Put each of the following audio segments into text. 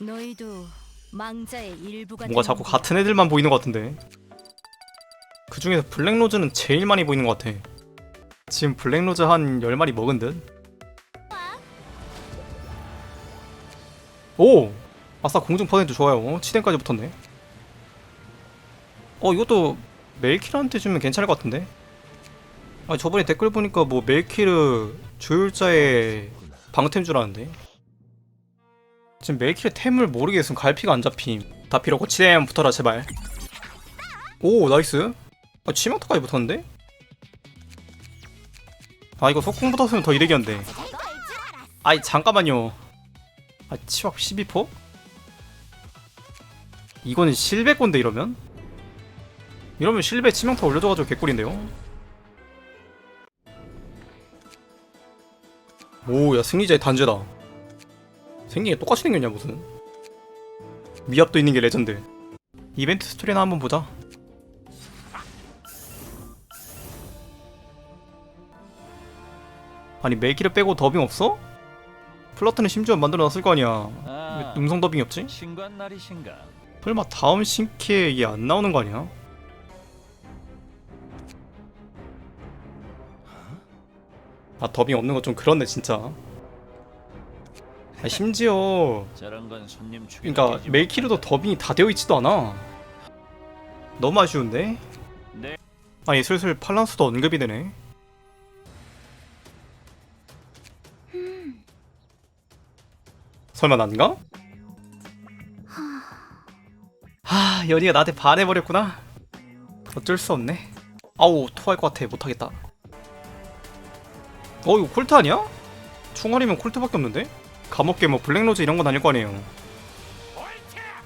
너희도 망자의 일부가 뭔가 자꾸. 같은 애들만 보이는 것 같은데. 그 중에서 블랙로즈는 제일 많이 보이는 것 같아. 지금 블랙로즈 한 10마리 먹은 듯? 오! 아싸 공중 퍼센트 좋아요. 치덴까지 붙었네. 어 이것도 멜키르한테 주면 괜찮을 것 같은데? 아 저번에 댓글 보니까 뭐 멜키르 조율자의 방템 줄 아는데 지금 멜키르 템을 모르겠으면 갈피가 안 잡힘 다 필요 없고 치덴 붙어라 제발 오 나이스 아 치명타까지 붙었는데? 아 이거 속공 붙었으면 더 이득이었는데 아이 잠깐만요 아 치확 12포? 이거는 실베건데 이러면? 이러면 실베 치명타 올려줘가지고 개꿀인데요? 오야 승리자의 단죄다 생긴 게 똑같이 생겼냐 무슨? 미합도 있는 게 레전드. 이벤트 스토리나 한번 보자. 아니 메이키를 빼고 더빙 없어? 플러트는 심지어 만들어 놨을 거 아니야. 아, 왜 음성 더빙이 없지? 설마 다음 신캐 이게 안 나오는 거 아니야? 아 더빙 없는 거 좀 그렇네 진짜 아, 심지어 저런 건 손님 죽이. 그러니까 메이키르도 더빙이 다 되어 있지도 않아 너무 아쉬운데? 네. 아니 슬슬 팔란스도 언급이 되네 설마 난가? 하 연희가 나한테 반해버렸구나 어쩔 수 없네 아우 토할 것 같아 못하겠다 어 이거 콜트 아니야? 총알이면 콜트밖에 없는데? 감옥계 뭐 블랙로즈 이런 건 아닐 거 아니에요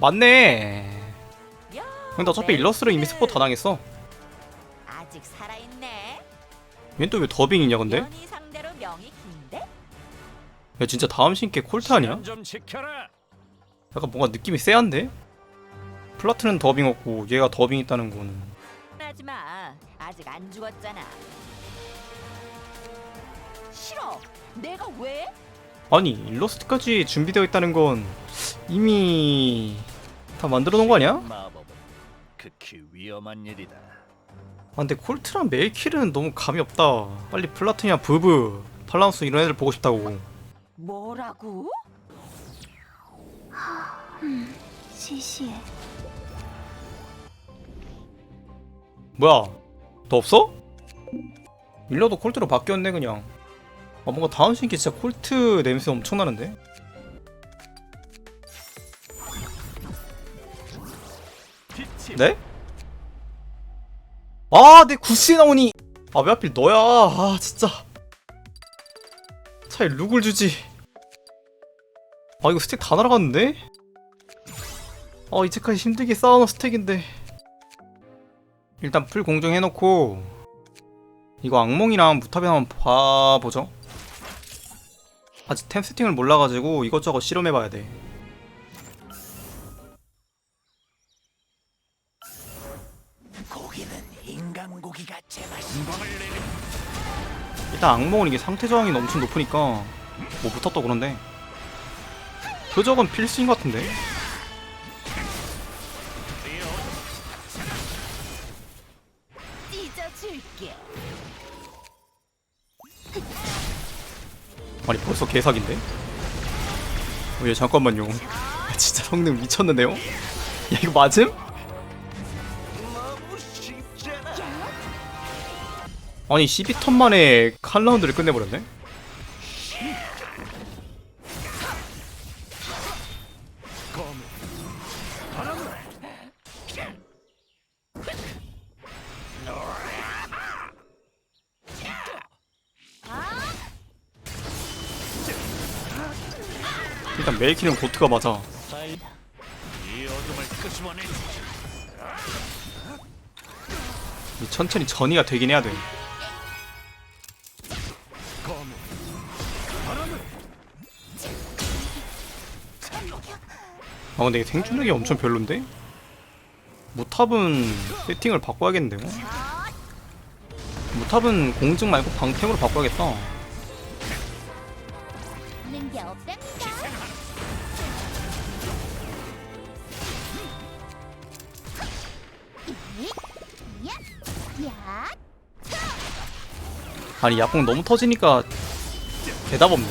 맞네 근데 어차피 일러스를 이미 스포 다 당했어 아직 살아있네. 얘는 또왜 더빙이냐 근데? 연희 상대로 명이 긴데? 야 진짜 다음 신캐 콜트 아니야? 시간 좀 지켜라. 약간 뭔가 느낌이 쎄한데? 플라트는 더빙 없고 얘가 더빙 있다는 거는 하지 마. 아직 안 죽었잖아. 싫어. 내가 왜? 아니 일러스트까지 준비되어 있다는 건 이미 다 만들어 놓은 거 아니야? 마법은 극히 위험한 일이다. 아 근데 콜트랑 메이킬은 너무 감이 없다 빨리 플라트냐 부브 팔라우스 이런 애들 보고 싶다고 뭐라고? 시시해. 뭐야 너 없어? 일러도 콜트로 바뀌었네 그냥 아 뭔가 다음 신기 진짜 콜트 냄새 엄청 나는데? 네? 아, 내 구스에 나오니. 아, 왜 하필 너야? 아, 진짜. 차에 룩을 주지. 아, 이거 스택 다 날아갔는데? 아, 이제까지 힘들게 쌓아놓은 스택인데. 일단 풀 공정 해놓고 이거 악몽이랑 무탑이 한번 봐보죠. 아직 템 세팅을 몰라가지고 이것저것 실험해봐야 돼. 고기는 인간 고기가 제맛인 일단 악몽은 이게 상태 저항이 엄청 높으니까 뭐 붙었다 그런데. 표적은 필수인 것 같은데 아니 벌써 개사기인데? 어, 얘 잠깐만요 야, 진짜 성능 미쳤는데요? 야 이거 맞음? 아니 12턴 만에 칸 라운드를 끝내버렸네? 일단 메이키는 고트가 맞아 천천히 전이가 되긴 해야 돼 아 근데 이게 생존력이 엄청 별론데? 무탑은 세팅을 바꿔야겠는데요? 무탑은 공증 말고 방템으로 바꿔야겠다 아니 약공 너무 터지니까 대답 없네.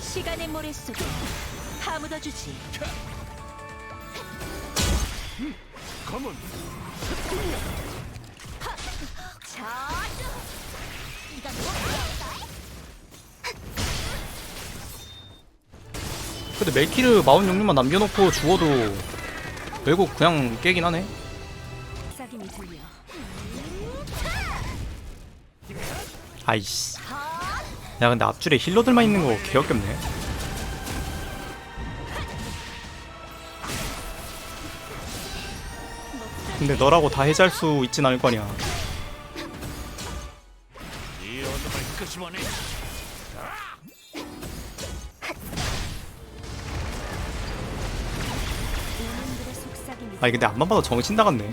시간의 모래 속에 파묻어주지. 검은 자, 근데 멜키르 마운 용류만 남겨놓고 죽어도 결국 그냥 깨긴 하네. 싹임이 들려. 아이씨. 야 근데 앞줄에 힐러들만 있는 거 개역겹네 근데 너라고 다 해제할 수 있진 않을 거 아니야 아니 근데 앞만 봐도 정신 나갔네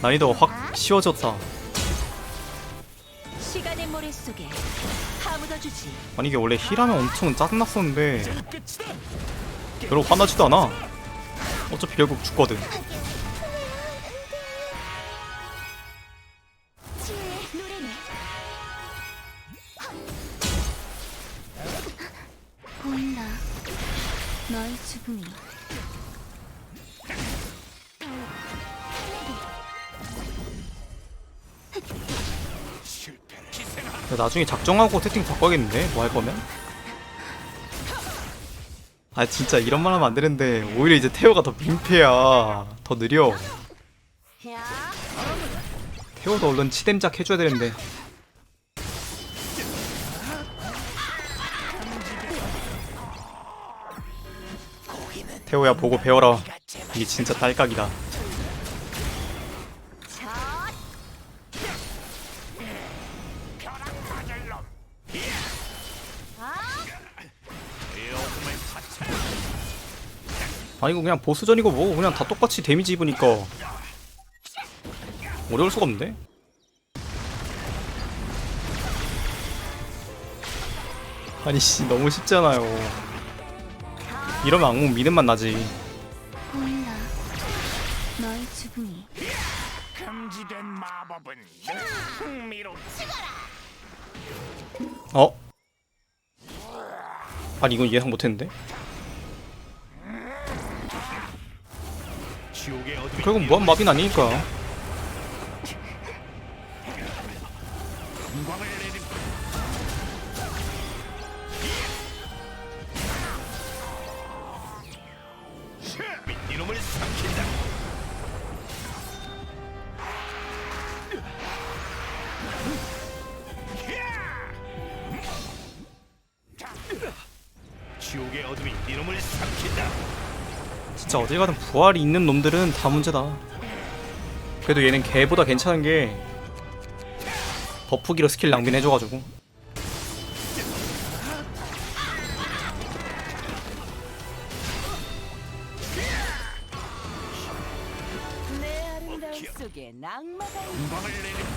난이도가 확 쉬워졌다. 아니 이게 원래 힐하면 엄청 짜증났었는데. 별로 화나지도 않아 어차피 결국 죽거든. 보인다. 너의 죽음이. 나중에 작정하고 세팅 바꿔야겠는데 뭐 할 거면? 아 진짜 이런 말 하면 안 되는데 오히려 이제 태호가 더 민폐야. 더 느려. 야, 태호도 얼른 치댐작 해줘야 되는데. 태호야 보고 배워라. 이게 진짜 딸깍이다 아니 이거 그냥 보스전이고 뭐 그냥 다 똑같이 데미지 입으니까 어려울 수가 없는데? 아니 씨 너무 쉽잖아요 이러면 악몽 미는 맛 나지 보인다. 너의 죽음이. 금지된 마법은 흥미로 어? 아니 이건 예상 못했는데? 결국 무한마비는 아니니까 진짜 어딜 가든 부활이 있는 놈들은 다 문제다. 그래도 얘는 걔보다 괜찮은 게 버프기로 스킬 낭비는 해줘가지고. 내 아름다움 속에 낭만가 있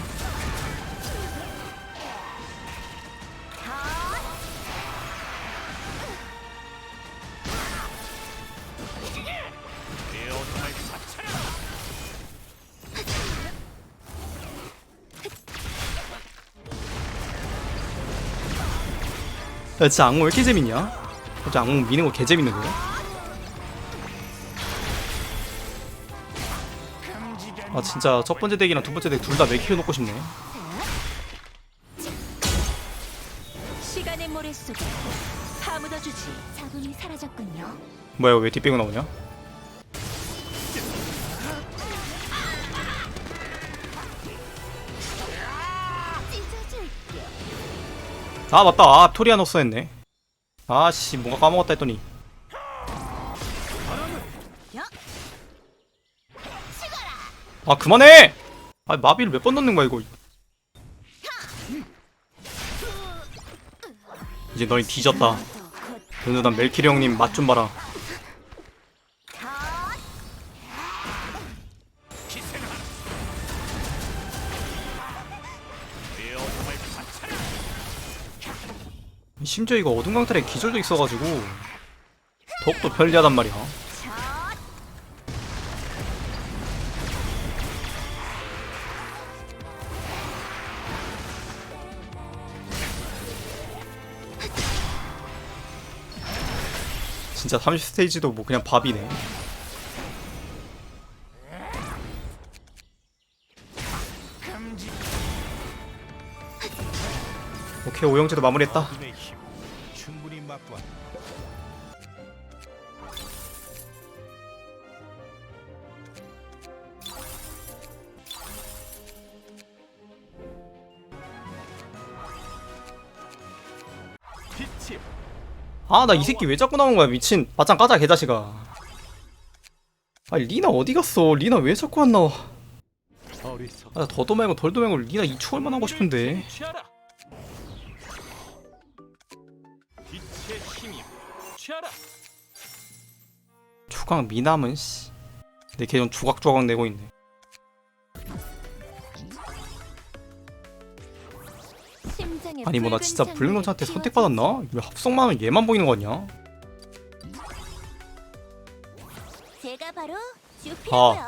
진짜 악몽 왜 이렇게 재밌냐? 갑자기 악몽 미는 거 개재밌는데? 아 진짜 첫 번째 덱이랑 두 번째 덱 둘 다 맥힐 놓고 싶네 시간의 모래 속에 파묻어 주지. 자궁이 사라졌군요. 뭐야 왜 뒷배고 나오냐? 아 맞다. 아 토리아노스 했네. 아씨 뭔가 까먹었다 했더니. 아 그만해! 아 마비를 몇 번 넣는 거야 이거? 이제 너희 뒤졌다. 은우단 멜키리 형님 맛 좀 봐라 심지어 이거 어둠 강탈에 기절도 있어가지고 더욱더 편리하단 말이야. 진짜 30스테이지도 뭐 그냥 밥이네. 오케이 오영재도 마무리했다 아 나 이 새끼 왜 자꾸 나오는 거야 미친. 바짱 까자 개자식아. 아 리나 어디 갔어? 리나 왜 자꾸 안 나와. 아 더도 말고 덜도 말고 리나 이 추월만 하고 싶은데. 주광 미남은 씨 내 계정 조각조각 내고 있네 아니 뭐 나 진짜 피어져 선택받았나? 왜 합성만 하면 얘만 보이는 거 아니야? 제가 바로 주피고요.